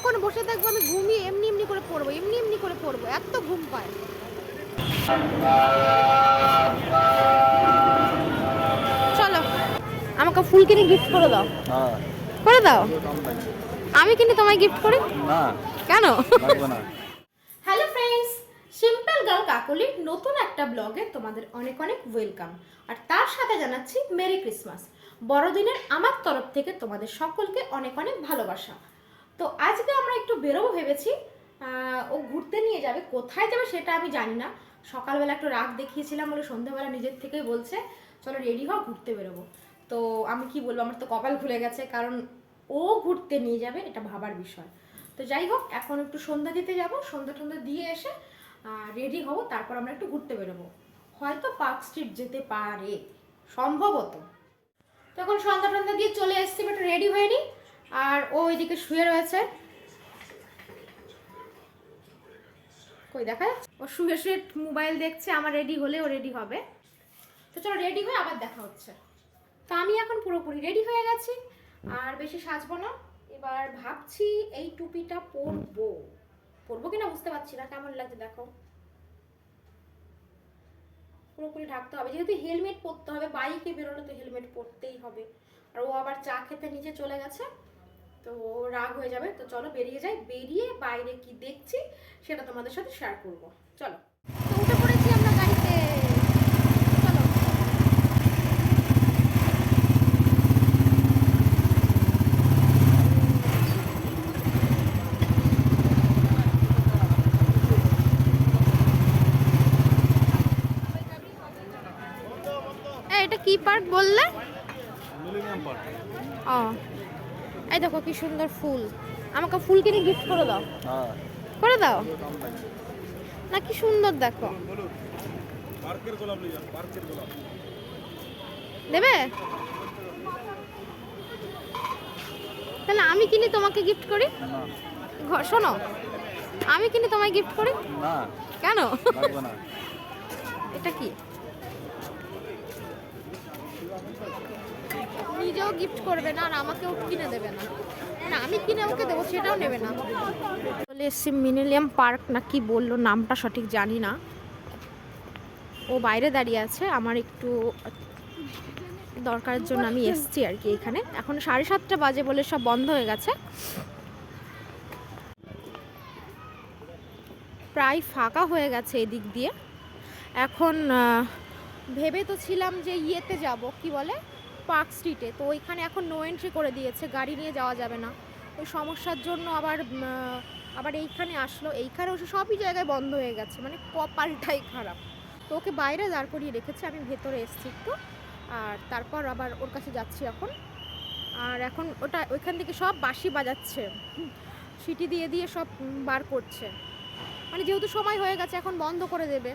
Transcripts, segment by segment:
সারাক্ষণ বসে থাকব আমি ঘুমিয়ে এমনি এমনি করে পড়ব এমনি এমনি করে পড়ব এত ঘুম পায়। চলো আমাকে ফুল কিনে গিফট করে দাও। হ্যাঁ। করে দাও? আমি কিনে তোমায় গিফট করি? না। কেন? হ্যালো ফ্রেন্ডস সিম্পল গার্ল কাকলির নতুন একটা ব্লগে তোমাদের অনেক অনেক ওয়েলকাম আর তার সাথে জানাচ্ছি মেরি ক্রিসমাস বড়দিনের আমার তরফ থেকে তোমাদের সকলকে অনেক অনেক ভালোবাসা। তো আজকে আমরা একটু বেরোবো ভেবেছি। ও ঘুরতে নিয়ে যাবে। কোথায় যাবে সেটা আমি জানি না। সকালবেলা একটু রাগ দেখিয়েছিলাম বলে সন্ধ্যাবেলা নিজের থেকেই বলছে, চলো রেডি হও, ঘুরতে বেরোবো। তো আমি কি বলব, আমার তো কপাল খুলে গেছে, কারণ ও ঘুরতে নিয়ে যাবে এটা ভাবার বিষয়। তো যাই হোক, এখন একটু সন্ধ্যা দিতে যাব, সন্ধ্যা টন্ধ্যা দিয়ে এসে রেডি হব, তারপর আমরা একটু ঘুরতে বেরোবো। হয়তো পার্ক স্ট্রিট যেতে পারে, সম্ভবত। তখন সন্ধ্যা টন্ধ্যা দিয়ে চলে এসেছি একটু রেডি হয়ে নি আর ও ওইদিকে শুয়ে রয়েছে। কই, দেখা যাচ্ছে? ও শুয়ে শুয়ে মোবাইল দেখছে, আমার রেডি হলে ও রেডি হবে। তো চলো রেডি হয়ে আবার দেখা হচ্ছে। তো আমি এখন পুরোপুরি রেডি হয়ে গেছি, আর বেশি সাজবো না। এবার ভাবছি এই টুপিটা পরবো। পরবো কিনা বুঝতে পারছি না, কেমন লাগছে দেখো। পুরোপুরি ঢাকতে হবে। যেহেতু হেলমেট পরতে হবে বাইকে বেরোলে তো হেলমেট পরতেই হবে। আর ও আবার চা খেতে নিচে চলে গেছে। তো রাগ হয়ে যাবে। তো চলো বেরিয়ে যাই। বেরিয়ে বাইরে কি দেখছি সেটা তোমাদের সাথে শেয়ার করব। চলো। তো উঠে পড়েছি আমরা গাড়িতে। চলো। এই, এটা কি পার্ক বললে? ও। এই দেখো কি সুন্দর ফুল। আমাকে ফুল কিনে গিফট করে দাও। হ্যাঁ। করে দাও? না কি সুন্দর দেখো। পার্কের গোলাপ লিয়া পার্কের গোলাপ। দেবে? তাহলে আমি কিনে তোমাকে গিফট করি? না। শোনো আমি কিনে তোমায় গিফট করি? না। কেন? লাগবে না। এটা কি? নিজেও গিফট করবে না আর আমাকেও কিনে দেবে না। না, আমি কিনে দেবো, সেটাও নেবে না। মিনিলিয়াম পার্ক না বলল, নামটা সঠিক জানি না। ও বাইরে দাঁড়িয়ে আছে, আমার একটু দরকারের জন্য আমি এসছি আর কি এখানে। এখন সাড়ে সাতটা বাজে বলে সব বন্ধ হয়ে গেছে। প্রায় ফাঁকা হয়ে গেছে এদিক দিয়ে। এখন ভেবে তো ছিলাম যে ইয়েতে যাব, কি বলে? পার্ক স্ট্রিটে। তো ওইখানে এখন নো এন্ট্রি করে দিয়েছে, গাড়ি নিয়ে যাওয়া যাবে না। ওই সমস্যার জন্য আবার আবার এইখানে আসলো। এইখানে ওসব সবই জায়গায় বন্ধ হয়ে গেছে মানে কপালটাই খারাপ। তো ওকে বাইরে দাঁড় করিয়ে রেখেছে, আমি ভেতরে এসছি একটু। আর তারপর আবার ওর কাছে যাচ্ছি এখন। আর এখন ওটা, ওইখান থেকে সব বাঁশি বাজাচ্ছে। সিটি দিয়ে দিয়ে সব বার করছে। মানে যেহেতু সময় হয়ে গেছে, এখন বন্ধ করে দেবে।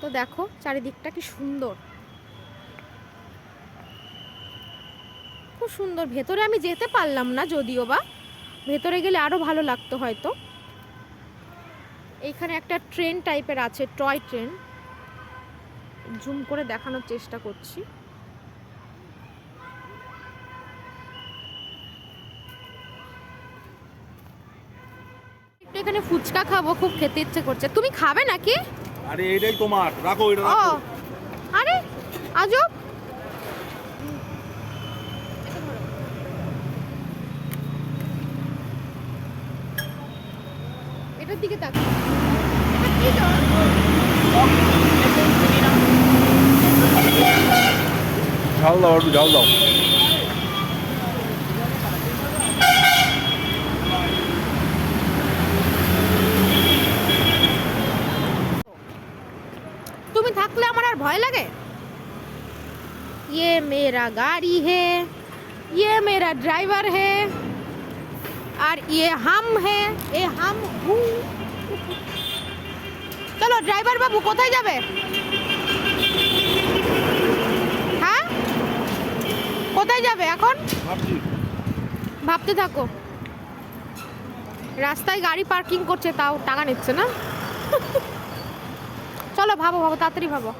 তো দেখো, চারিদিকটা কি সুন্দর। সুন্দর। ভেতরে আমি যেতে পারলাম না যদিও বা। ভেতরে গেলে আরও ভালো লাগতো হয়তো। এইখানে একটা ট্রেন টাইপের আছে টয় ট্রেন। জুম করে দেখানোর চেষ্টা করছি। এখানে ফুচকা খাব খুব খেতে ইচ্ছে করছে। তুমি খাবে নাকি? আরে এইটাই তোমার। রাখো এটা রাখো। আরে আজব। দিকে তাক এটা কি জল? ঝাল দাও একটু ঝাল দাও তুমি থাকলে আমার আর ভয় লাগে ये मेरा गाड़ी है ये मेरा ड्राइवर है और ये हम है ये हम हूँ চলো ড্রাইভার বাবু কোথায় যাবে? হ্যাঁ? কোথায় যাবে এখন? ভাবতে থাকো। রাস্তায় গাড়ি পার্কিং করছে তাও টাকা নিচ্ছে না? চলো ভাবো ভাবো তাড়াতাড়ি ভাবো।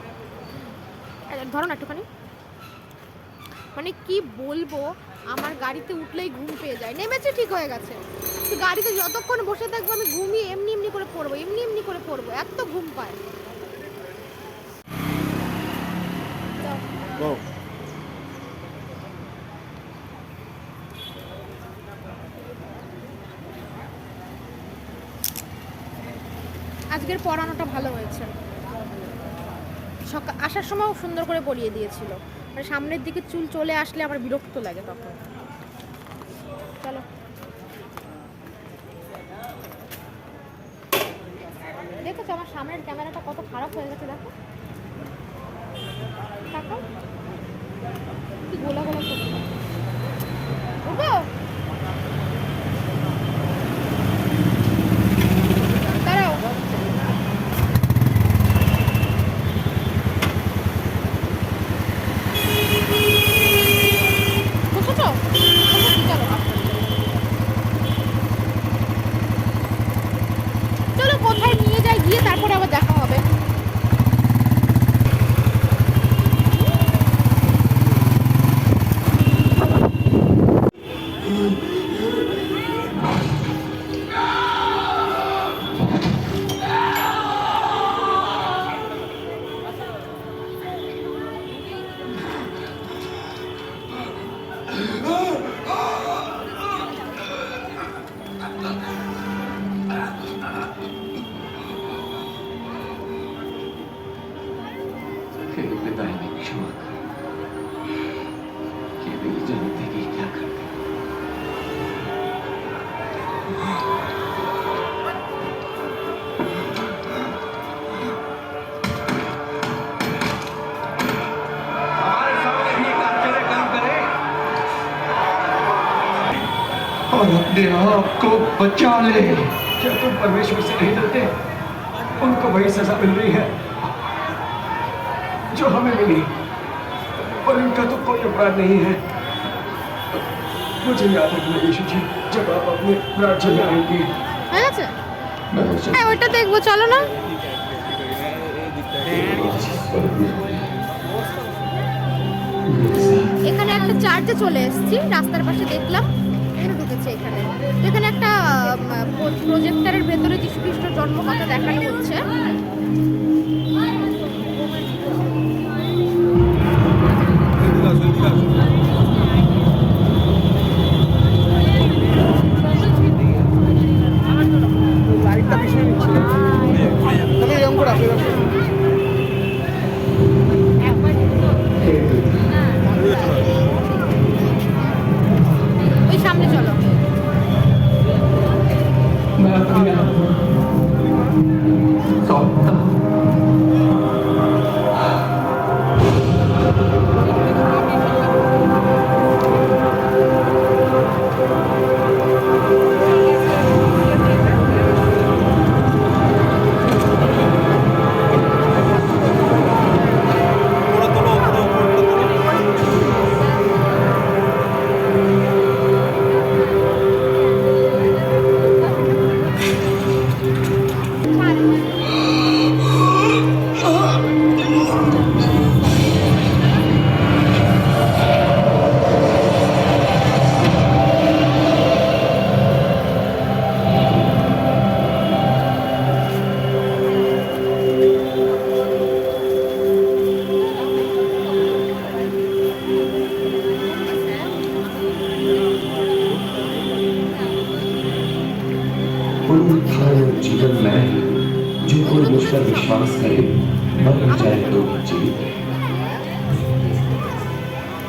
ধরো না একটুখানি। মানে কি বলব? আমার গাড়িতে উঠলেই ঘুম পেয়ে যায়। নেমেছে ঠিক হয়ে গেছে। তো গাড়িতে যতক্ষণ বসে থাকব আমি ঘুমিয়ে এমনি এমনি করে পড়ব এমনি এমনি করে পড়ব এত ঘুম পায়। আজকের পড়ানোটা ভালো হয়েছে। সকাল আসার সময়ও সুন্দর করে পড়িয়ে দিয়েছিল। সামনের দিকে চুল চলে আসলে আমার বিরক্ত লাগে তখন। চলো। দেখেছ আমার সামনের ক্যামেরাটা কত খারাপ হয়ে গেছে, দেখো। দেখো। কি গোলা গোলা अपने आप को बचा ले क्या तुम परमेश्वर से नहीं डरते उनको वही सजा मिल रही है जो हमें मिली और इनका तो कोई अपराध नहीं है मुझे याद रखना यीशु जी जब आप अपने राज्य में आएंगे হয়ে গেছে मैं उसे হ্যাঁ ওইটা দেখবো চলো না এখানে একটা চার্চে চলে এসেছি রাস্তার পাশে দেখলাম এখানে ঢুকেছে এখানে। এখানে একটা প্রজেক্টারের ভেতরে যীশু খ্রিস্টর জন্মকথা দেখানো হচ্ছে। এদিকে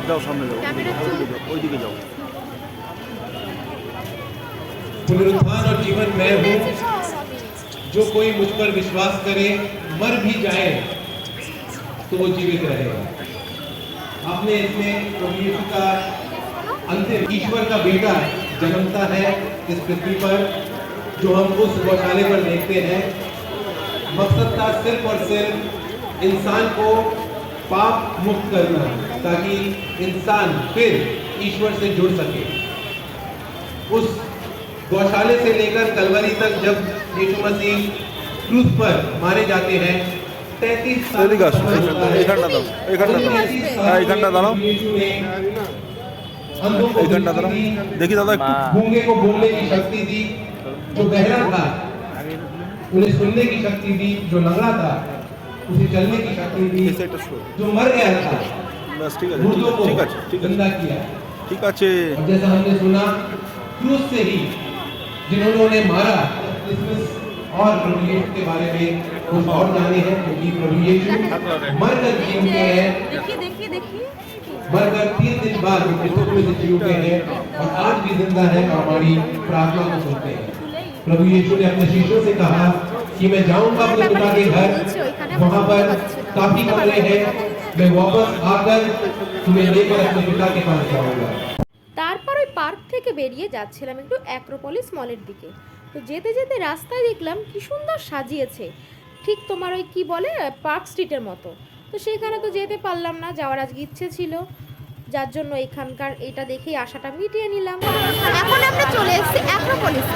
যাও সামনে যাও ক্যামেরা চুল ওইদিকে যাও पुनरुत्थान और जीवन मैं हूँ जो कोई मुझ पर विश्वास करे मर भी जाए तो वो जीवित रहेगा आपने इसमें प्रभु यीशु का अंतिम ईश्वर का बेटा जन्मता है इस पृथ्वी पर जो हम उस गौशाले पर देखते हैं मकसद था सिर्फ और सिर्फ इंसान को पाप मुक्त करना ताकि इंसान फिर ईश्वर से जुड़ सके। उस गौशाले से लेकर कलवरी तक जब यीशु मसीह क्रूस पर मारे जाते हैं तैतीस देखिए दादा घूमने को बोलने की शक्ति दी जो गहरा था उन्हें सुनने की शक्ति दी जो लंगड़ा था उसे चलने की शक्ति दी जो मर गया था ব্যাস ঠিক আছে मुर्दों को ঠিক আছে ঠিক আছে जिंदा किया ঠিক আছে और जैसा हमने सुना क्रूस से ही जिन्होंने उन्हें मारा क्रिसमस और प्रभु यीशु के बारे में कुछ और जाने हैं क्योंकि प्रभु यीशु मरकर जी उठे हैं देखिए देखिए देखिए मरकर तीन दिन बाद वो मृतकों में से जी उठे हैं और आज भी जिंदा है और हमारी प्रार्थना को सुनते हैं प्रभु यीशु ने अपने शिष्यों से कहा कि मैं जाऊंगा अपने पिता के घर वहां पर काफी कमरे हैं मैं वापस आकर तुम्हें लेकर अपने पिता के पास जाऊंगा তারপর ওই পার্ক থেকে বেরিয়ে যাচ্ছিলাম একটু অ্যাক্রোপলিস মলের দিকে তো যেতে যেতে রাস্তায় দেখলাম কি সুন্দর সাজিয়েছে ঠিক তোমার ওই কি বলে পার্ক স্ট্রিটের মতো তো সেখানে তো যেতে পারলাম না যাওয়ার আজকে ইচ্ছে ছিল যার জন্য এখানকার এটা দেখেই আশাটা মিটিয়ে নিলাম এখন আমরা চলে এসেছি অ্যাক্রোপলিস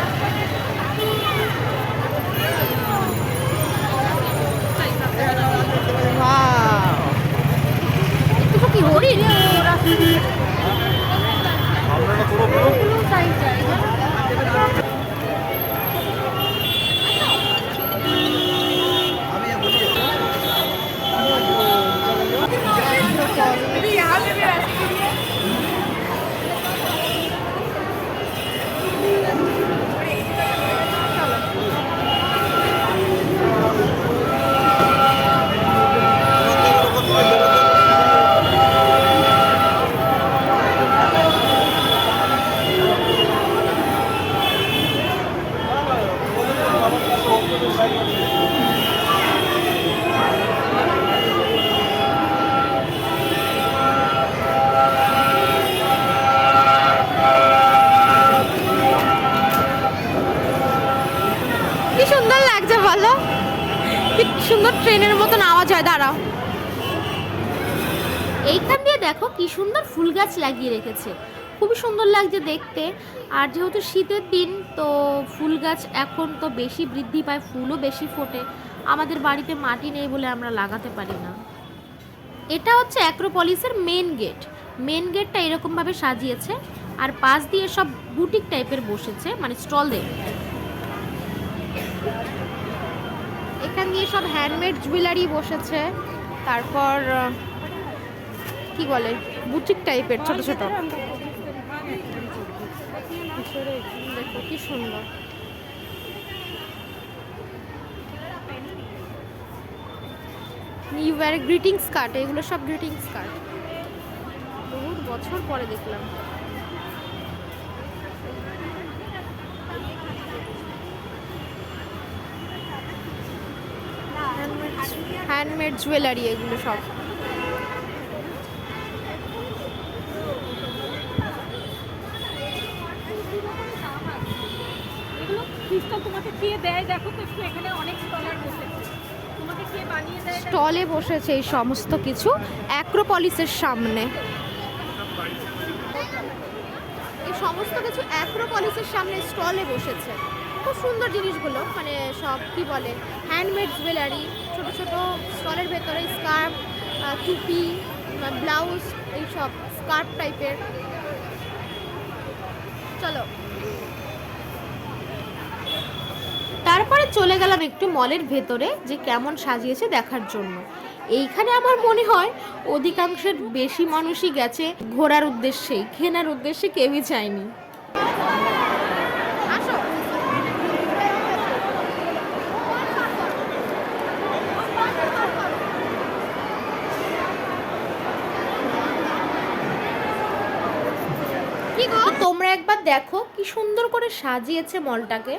গাছ লাগিয়ে রেখেছে। খুবই সুন্দর লাগছে দেখতে। আর যেহেতু শীতের দিন, তো ফুল গাছ এখন তো বেশি বৃদ্ধি পায়, ফুলও বেশি ফোটে। আমাদের বাড়িতে মাটি নেই বলে আমরা লাগাতে পারি না। এটা হচ্ছে অ্যাক্রোপলিসের মেন গেট মেন গেটটা এরকমভাবে সাজিয়েছে। আর পাশ দিয়ে সব বুটিক টাইপের বসেছে মানে স্টল দেবে। এখান দিয়ে সব হ্যান্ডমেড জুয়েলারি বসেছে। তারপর কি বলে বুটিক টাইপের ছোট ছোট। দেখো কি সুন্দর। নিউ ইয়ার গ্রিটিংস কার্ড এগুলো সব গ্রিটিংস কার্ড বহুত বছর পরে দেখলাম। হ্যান্ডমেড জুয়েলারি এগুলো সব এগুলো ক্রিস্টাল তোমাকে স্টলে বসেছে এই সমস্ত কিছু অ্যাক্রোপলিসের সামনে। এই সমস্ত কিছু অ্যাক্রোপলিসের সামনে স্টলে বসেছে। খুব সুন্দর জিনিসগুলো মানে সব কি বলে হ্যান্ডমেড জুয়েলারি ছোট ছোট স্টলের ভেতরে স্কার্ফ টুপি ব্লাউজ এইসব স্কার্ফ টাইপের চলো। তারপরে চলে গেলাম একটু মলের ভেতরে যে কেমন সাজিয়েছে দেখার জন্য। এইখানে আমার মনে হয় অধিকাংশের বেশি মানুষই গেছে ঘোরার উদ্দেশ্যেই কেনার উদ্দেশ্যে কেউই চায়নি তোমরা একবার দেখো কি সুন্দর করে সাজিয়েছে মলটাকে।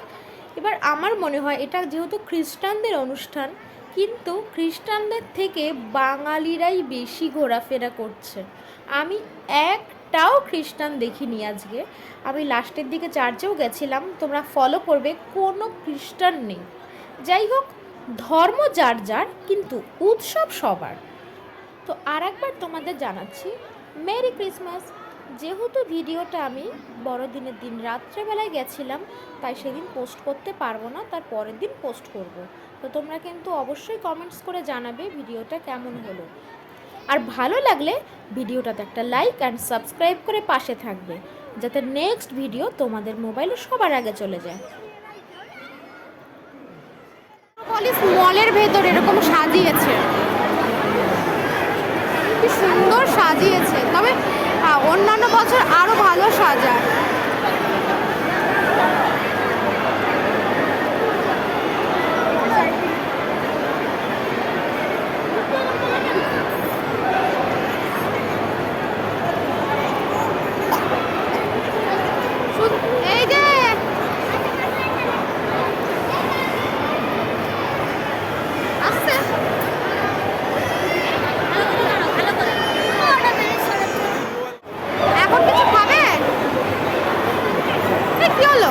এবার আমার মনে হয় এটা যেহেতু খ্রিস্টানদের অনুষ্ঠান, কিন্তু খ্রিস্টানদের থেকে বাঙালিরাই বেশি ঘোরাফেরা করছে। আমি একটাও খ্রিস্টান দেখিনি আজকে। আমি লাস্টের দিকে চার্চেও গেছিলাম, তোমরা ফলো করবে, কোনো খ্রিস্টান নেই। যাই হোক, ধর্ম যার যার, কিন্তু উৎসব সবার। তো আর একবার তোমাদের জানাচ্ছি, মেরি ক্রিসমাস! যেহেতু ভিডিওটা আমি বড়দিনের দিন রাত্রেবেলায় গেছিলাম, তাই সেদিন পোস্ট করতে পারব না, তার পরের দিন পোস্ট করব। তো তোমরা কিন্তু অবশ্যই কমেন্টস করে জানাবে ভিডিওটা কেমন হলো। আর ভালো লাগলে ভিডিওটাতে একটা লাইক অ্যান্ড সাবস্ক্রাইব করে পাশে থাকবে, যাতে নেক্সট ভিডিও তোমাদের মোবাইলে সবার আগে চলে যায়। মলের ভেতর এরকম সাজিয়েছে। কি সুন্দর সাজিয়েছে। তবে অন্যান্য বছর আরও ভালো সাজায় শুধু- এই যে আসছে এখন কিছু খাবে এ, কি হলো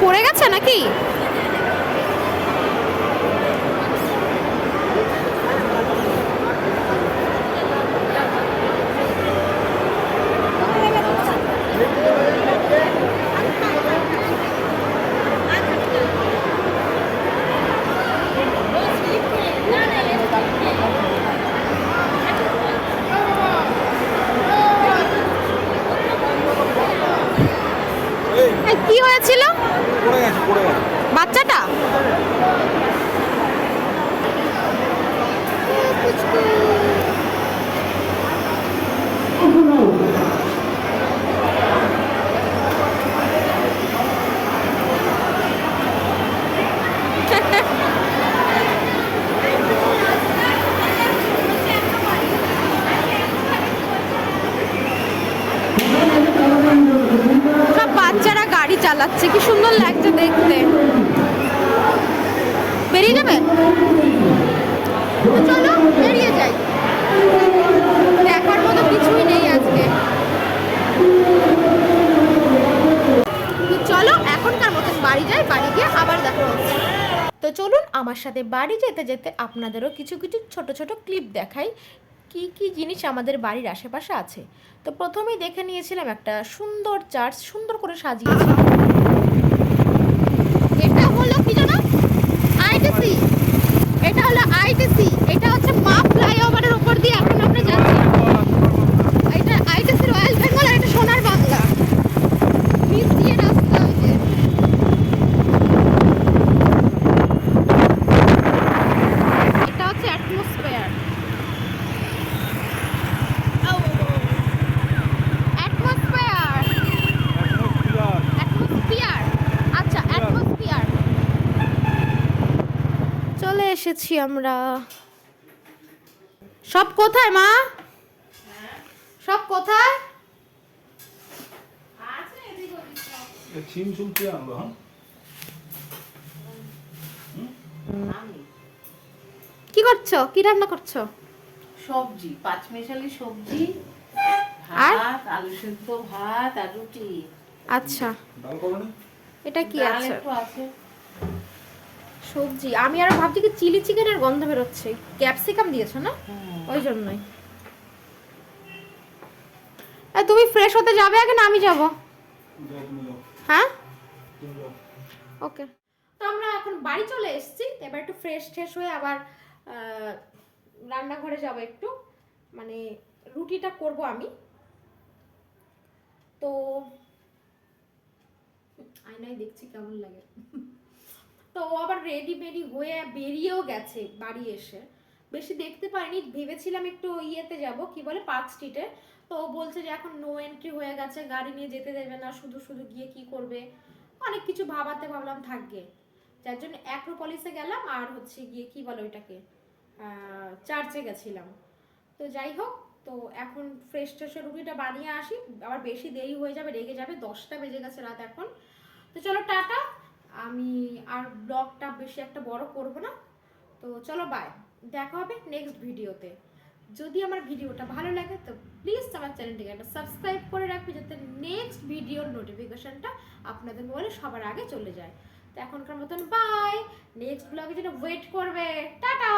পড়ে গেছে নাকি এই এ, কি হয়েছিল পড়ে গেছে পড়ে গেছে বাচ্চাটা সব বাচ্চারা গাড়ি চালাচ্ছে, কি সুন্দর লাগছে দেখতে। বেরিয়ে যাবে? চলো, বেরিয়ে যাই। দেখার মতো কিছুই নেই আজকে। চলো, এখনকার মতন বাড়ি যাই, বাড়ি গিয়ে আবার দেখা হচ্ছে তো চলুন, আমার সাথে বাড়ি যেতে যেতে আপনাদেরও কিছু কিছু ছোট ছোট ক্লিপ দেখাই, কি কি জিনিস আমাদের বাড়ির আশেপাশে আছে। তো প্রথমেই দেখে নিয়েছিলাম একটা সুন্দর চার্চ, সুন্দর করে সাজিয়েছে। এটা হলো কি জানো? আইটিসি এটা হলো আইটিসি এটা হচ্ছে মা ফ্লাইওভারের উপর দিয়ে এখন আমরা যাচ্ছি এটা আইটিসি রয়্যাল বেঙ্গল আর এটা সোনার বাংলা নিচ দিয়ে রাস্তা ওই যে এটা হচ্ছে অ্যাটমসফেয়ার অ্যাটমসফেয়ার অ্যাটমসফিয়ার আচ্ছা অ্যাটমসফিয়ার চলে এসেছি আমরা। সব কোথায় মা? সব কোথায়? কে হ্যাঁ? কি করছ? কি রান্না করছ? সবজি পাঁচমেশালি সবজি ভাত আলু সেদ্ধ ভাত আর রুটি। আচ্ছা। এটা কি আছে? একটু আছে। সবজি। আমি আর ভাবছি কি চিলি চিকেনের গন্ধ বেরোচ্ছে। ক্যাপসিকাম দিয়েছ না? ওই জন্যই। তুমি ফ্রেশ হতে যাবে আগে না আমি যাব? যাও তুমি হ্যাঁ? ওকে। তো আমরা এখন বাড়ি চলে এসেছি। এবার একটু ফ্রেশ ট্রেশ হয়ে আবার রান্নাঘরে যাব একটু। মানে রুটিটা করব আমি। তো আয়নায় দেখছি কেমন লাগে। তো ও আবার রেডি মেডি হয়ে বেরিয়েও গেছে বাড়ি এসে। বেশি দেখতে পারিনি, ভেবেছিলাম একটু ইয়েতে যাব, কি বলে পার্ক স্ট্রিটে তো ও বলছে যে এখন নো এন্ট্রি হয়ে গেছে, গাড়ি নিয়ে যেতে দেবে না, শুধু শুধু গিয়ে কি করবে। অনেক কিছু ভাবাতে ভাবলাম, থাকবে। যার জন্য অ্যাক্রোপলিসে গেলাম, আর হচ্ছে গিয়ে কি বলো ওইটাকে চার্চে গেছিলাম। তো যাই হোক, তো এখন ফ্রেশ ট্রেশ রুটিটা বানিয়ে আসি। আবার বেশি দেরি হয়ে যাবে, রেগে যাবে, দশটা বেজে গেছে রাত এখন। তো চলো, টাটা। আমি আর ব্লগটা বেশি একটা বড় করব না। তো চলো বাই দেখা হবে নেক্সট ভিডিওতে যদি আমার ভিডিওটা ভালো লাগে, তো প্লিজ আমার চ্যানেলটিকে একটা সাবস্ক্রাইব করে রাখবে, যাতে নেক্সট ভিডিওর নোটিফিকেশানটা আপনাদের মোবাইলে সবার আগে চলে যায়। তো এখনকার মতন বাই নেক্সট ব্লগের জন্য ওয়েট করবে। টাটা!